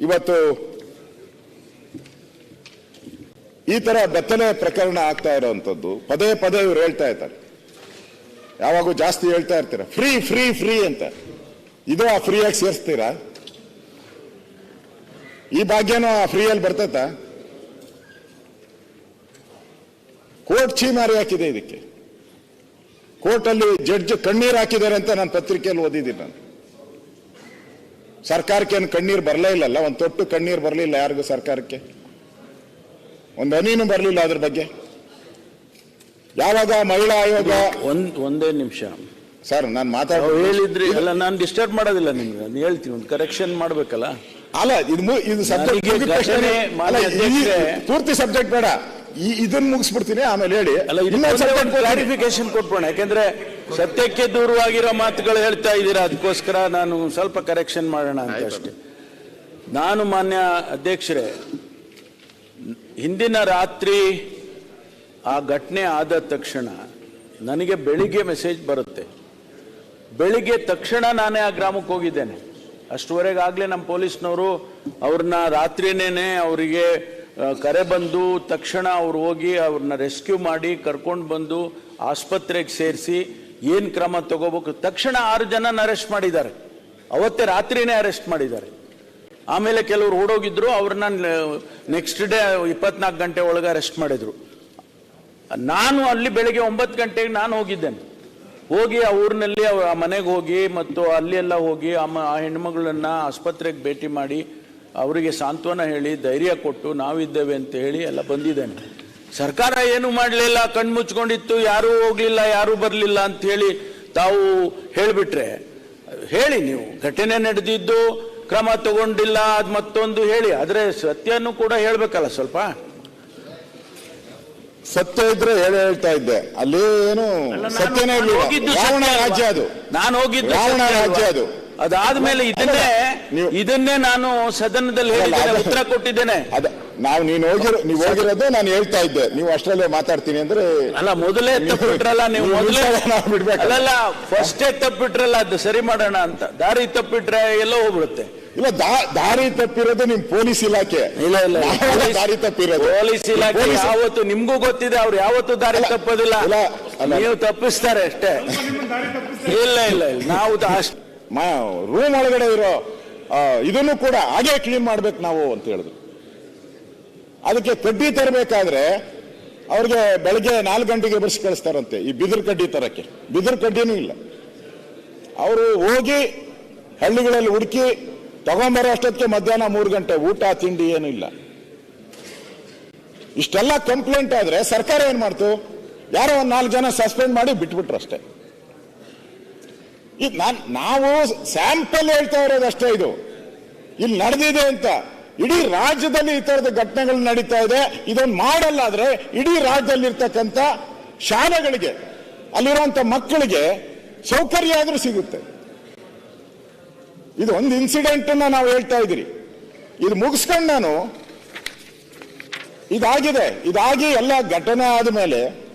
ಇವತ್ತು ಈ ತರ ಬೆತ್ತಲೆ ಪ್ರಕರಣ ಆಗ್ತಾ ಇರೋವಂಥದ್ದು ಪದೇ ಪದೇ ಇವ್ರು ಹೇಳ್ತಾ ಇರ್ತಾರೆ ಯಾವಾಗೂ ಜಾಸ್ತಿ ಹೇಳ್ತಾ ಇರ್ತೀರ. ಫ್ರೀ ಫ್ರೀ ಫ್ರೀ ಅಂತ. ಇದು ಆ ಫ್ರೀಯಾಗಿ ಸೇರಿಸ್ತೀರಾ? ಈ ಭಾಗ್ಯನೂ ಆ ಫ್ರೀಯಲ್ಲಿ ಬರ್ತೈತ? ಕೋರ್ಟ್ ಚೀಮಾರಿ ಹಾಕಿದೆ ಇದಕ್ಕೆ. ಕೋರ್ಟಲ್ಲಿ ಜಡ್ಜ್ ಕಣ್ಣೀರು ಹಾಕಿದ್ದಾರೆ ಅಂತ ನಾನು ಪತ್ರಿಕೆಯಲ್ಲಿ ಓದಿದ್ದೀನಿ ನಾನು. ಸರ್ಕಾರಕ್ಕೆ ಏನು ಕಣ್ಣೀರು ಬರಲೇ ಇಲ್ಲಲ್ಲ? ಒಂದು ತೊಟ್ಟು ಕಣ್ಣೀರು ಬರಲಿಲ್ಲ ಯಾರಿಗೂ ಸರ್ಕಾರಕ್ಕೆ? ಒಂದು ಹನಿನೂ ಬರಲಿಲ್ಲ ಅದ್ರ ಬಗ್ಗೆ? ಯಾವಾಗ ಮಹಿಳಾ ಆಯೋಗ ಒಂದ್ ಒಂದೇ ನಿಮಿಷ. ಸರ್ ನಾನು ಮಾತಾಡ ಹೇಳಿದ್ರೆ ಅಲ್ಲ ನಾನು ಡಿಸ್ಟರ್ಬ್ ಮಾಡೋದಿಲ್ಲ ನಿಮ್ಗೆ. ನಾನು ಹೇಳ್ತೀನಿ ಒಂದು ಕರೆಕ್ಷನ್ ಮಾಡ್ಬೇಕಲ್ಲ? ಅಲ್ಲ ಇದು ಇದು ಸಬ್ಜೆಕ್ಟ್ ಪೂರ್ತಿ ಸಬ್ಜೆಕ್ಟ್ ಬೇಡ. ಇದನ್ನ ಮುಗಿಸ್ಬಿಡ್ತೀನಿ ಆಮೇಲೆ ಹೇಳಿ. ಕ್ಲಾರಿಫಿಕೇಶನ್ ಕೊಟ್ಬೋಣ ಯಾಕೆಂದ್ರೆ ಸತ್ಯಕ್ಕೆ ದೂರವಾಗಿರೋ ಮಾತುಗಳು ಹೇಳ್ತಾ ಇದ್ದೀರಾ ಅದಕ್ಕೋಸ್ಕರ ನಾನು ಸ್ವಲ್ಪ ಕರೆಕ್ಷನ್ ಮಾಡೋಣ ಅಂತ ಅಷ್ಟೇ. ನಾನು ಮಾನ್ಯ ಅಧ್ಯಕ್ಷರೇ ಹಿಂದಿನ ರಾತ್ರಿ ಆ ಘಟನೆ ಆದ ತಕ್ಷಣ ನನಗೆ ಬೆಳಿಗ್ಗೆ ಮೆಸೇಜ್ ಬರುತ್ತೆ. ಬೆಳಿಗ್ಗೆ ತಕ್ಷಣ ನಾನೇ ಆ ಗ್ರಾಮಕ್ಕೆ ಹೋಗಿದ್ದೇನೆ. ಅಷ್ಟುವರೆಗಾಗಲೇ ನಮ್ಮ ಪೊಲೀಸ್ನವರು ಅವ್ರನ್ನ ರಾತ್ರಿನೇ ಅವರಿಗೆ ಕರೆ ಬಂದು ತಕ್ಷಣ ಅವ್ರು ಹೋಗಿ ಅವ್ರನ್ನ ರೆಸ್ಕ್ಯೂ ಮಾಡಿ ಕರ್ಕೊಂಡು ಬಂದು ಆಸ್ಪತ್ರೆಗೆ ಸೇರಿಸಿ ಏನು ಕ್ರಮ ತಗೋಬೇಕು? ತಕ್ಷಣ ಆರು ಜನನ ಅರೆಸ್ಟ್ ಮಾಡಿದ್ದಾರೆ. ಅವತ್ತೇ ರಾತ್ರಿನೇ ಅರೆಸ್ಟ್ ಮಾಡಿದ್ದಾರೆ. ಆಮೇಲೆ ಕೆಲವರು ಓಡೋಗಿದ್ರು ಅವ್ರನ್ನ ನೆಕ್ಸ್ಟ್ ಡೇ ಇಪ್ಪತ್ನಾಲ್ಕು ಗಂಟೆ ಒಳಗೆ ಅರೆಸ್ಟ್ ಮಾಡಿದರು. ನಾನು ಅಲ್ಲಿ ಬೆಳಗ್ಗೆ ಒಂಬತ್ತು ಗಂಟೆಗೆ ನಾನು ಹೋಗಿದ್ದೇನೆ. ಹೋಗಿ ಆ ಊರಿನಲ್ಲಿ ಆ ಮನೆಗೆ ಹೋಗಿ ಮತ್ತು ಅಲ್ಲಿ ಎಲ್ಲ ಹೋಗಿ ಆ ಹೆಣ್ಮಗಳನ್ನ ಆಸ್ಪತ್ರೆಗೆ ಭೇಟಿ ಮಾಡಿ ಅವರಿಗೆ ಸಾಂತ್ವನ ಹೇಳಿ ಧೈರ್ಯ ಕೊಟ್ಟು ನಾವಿದ್ದೇವೆ ಅಂತ ಹೇಳಿ ಎಲ್ಲ ಬಂದಿದ್ದೇನೆ. ಸರ್ಕಾರ ಏನು ಮಾಡಲಿಲ್ಲ ಕಣ್ಮುಚ್ಕೊಂಡಿತ್ತು ಯಾರೂ ಹೋಗ್ಲಿಲ್ಲ ಯಾರೂ ಬರಲಿಲ್ಲ ಅಂತ ಹೇಳಿ ತಾವು ಹೇಳಿಬಿಟ್ರೆ ಹೇಳಿ ನೀವು. ಘಟನೆ ನಡೆದಿದ್ದು ಕ್ರಮ ತಗೊಂಡಿಲ್ಲ ಅದು ಮತ್ತೊಂದು ಹೇಳಿ. ಆದರೆ ಸತ್ಯನೂ ಕೂಡ ಹೇಳಬೇಕಲ್ಲ ಸ್ವಲ್ಪ. ಸತ್ಯ ಇದ್ರೆ ಹೇಳಿ ಹೇಳ್ತಾ ಇದ್ದೆ. ಅಲ್ಲಿ ಏನು ಸತ್ಯನೇ ನಾನು ಇರಲಿಲ್ಲ. ಹೋಗಿದ್ದು ರಾವಣ? ರಾಜ್ಯ ಅದು? ನಾನು ಹೋಗಿದ್ದು ರಾವಣ? ರಾಜ್ಯ ಅದು. ಅದಾದ್ಮೇಲೆ ಇದನ್ನೇ ನೀವು- ಇದನ್ನೇ ನಾನು ಸದನದಲ್ಲಿ ಹೇಳಿದ್ದೇನೆ ಉತ್ತರ ಕೊಟ್ಟಿದ್ದೇನೆ. ಅದ ನಾವು ನೀನು ಹೋಗಿರೋ ನೀವು ಹೋಗಿರೋದು ನಾನು ಹೇಳ್ತಾ ಇದ್ದೆ. ನೀವು ಅಷ್ಟರಲ್ಲೇ ಮಾತಾಡ್ತೀನಿ ಅಂದ್ರೆ ಅಲ್ಲ ಮೊದಲೇ ತಪ್ಪು ಬಿಟ್ರಲ್ಲ ನೀವು ಮೊದಲೇ ನಿಲ್ಸಲ್ಲ, ಅಲ್ಲ ಫಸ್ಟ್ ಅಲ್ಲಲ್ಲ ಫಸ್ಟೇ ತಪ್ಪಿಟ್ರಲ್ಲ ಅದು ಸರಿ ಮಾಡೋಣ ಅಂತ. ದಾರಿ ತಪ್ಪಿಟ್ರೆ ಎಲ್ಲೋ ಹೋಗ್ಬಿಡುತ್ತೆ. ಇಲ್ಲ ದಾರಿ ತಪ್ಪಿರೋದು ನಿಮ್ ಪೊಲೀಸ್ ಇಲಾಖೆ. ಇಲ್ಲ ಇಲ್ಲ ದಾರಿ ತಪ್ಪಿರೋದು. ಪೊಲೀಸ್ ಇಲಾಖೆ ಯಾವತ್ತು ನಿಮ್ಗೂ ಗೊತ್ತಿದೆ ಅವ್ರು ಯಾವತ್ತು ದಾರಿ ತಪ್ಪೋದಿಲ್ಲ. ನೀವು ತಪ್ಪಿಸ್ತಾರೆ ಅಷ್ಟೇ. ಇಲ್ಲ ಇಲ್ಲ ಇಲ್ಲ. ನಾವು ಅಷ್ಟ್- ರೂಮ್ ಒಳಗಡೆ ಇರೋ ಇದನ್ನು ಕೂಡ ಹಾಗೆ ಕ್ಲೀನ್ ಮಾಡ್ಬೇಕು ನಾವು ಅಂತ ಹೇಳಿದ್ರು. ಅದಕ್ಕೆ ಕಡ್ಡಿ ತರಬೇಕಾದ್ರೆ ಅವ್ರಿಗೆ ಬೆಳಗ್ಗೆ ನಾಲ್ಕು ಗಂಟೆಗೆ ಬರ್ಸಿ ಕಳಿಸ್ತಾರಂತೆ, ಈ ಬಿದಿರು ಕಡ್ಡಿ ತರಕ್ಕೆ. ಬಿದಿರು ಕಡ್ಡಿನೂ ಇಲ್ಲ. ಅವರು ಹೋಗಿ ಹಳ್ಳಿಗಳಲ್ಲಿ ಹುಡುಕಿ ತಗೊಂಬರೋ ಅಷ್ಟೊತ್ತಿಗೆ ಮಧ್ಯಾಹ್ನ ಮೂರು ಗಂಟೆ ಊಟ, ತಿಂಡಿ ಏನೂ ಇಲ್ಲ. ಇಷ್ಟೆಲ್ಲ ಕಂಪ್ಲೇಂಟ್ ಆದ್ರೆ ಸರ್ಕಾರ ಏನ್ ಮಾಡ್ತು? ಯಾರೋ ಒಂದು ನಾಲ್ಕು ಜನ ಸಸ್ಪೆಂಡ್ ಮಾಡಿ ಬಿಟ್ಬಿಟ್ರು ಅಷ್ಟೇ. ಇದು ನಾನು, ನಾವು ಸ್ಯಾಂಪಲ್ ಹೇಳ್ತಾ ಇರೋದು ಅಷ್ಟೇ ಇದು. ಇಲ್ಲಿ ನಡೆದಿದೆ ಅಂತ. ಇಡೀ ರಾಜ್ಯದಲ್ಲಿ ಈ ತರದ ಘಟನೆಗಳು ನಡೀತಾ ಇದೆ. ಇದೊಂದು ಮಾಡಲ್ಲ ಆದ್ರೆ ಇಡೀ ರಾಜ್ಯದಲ್ಲಿ ಇರ್ತಕ್ಕಂಥ ಶಾಲೆಗಳಿಗೆ ಅಲ್ಲಿರುವಂತ ಮಕ್ಕಳಿಗೆ ಸೌಕರ್ಯ ಆದರೂ ಸಿಗುತ್ತೆ. ಇದು ಒಂದು ಇನ್ಸಿಡೆಂಟ್ ನಾವು ಹೇಳ್ತಾ ಇದ್ದೀರಿ. ಇದು ಮುಗಿಸ್ಕೊಂಡು ನಾನು, ಇದಾಗಿದೆ. ಇದಾಗಿ ಎಲ್ಲ ಘಟನೆ ಆದಮೇಲೆ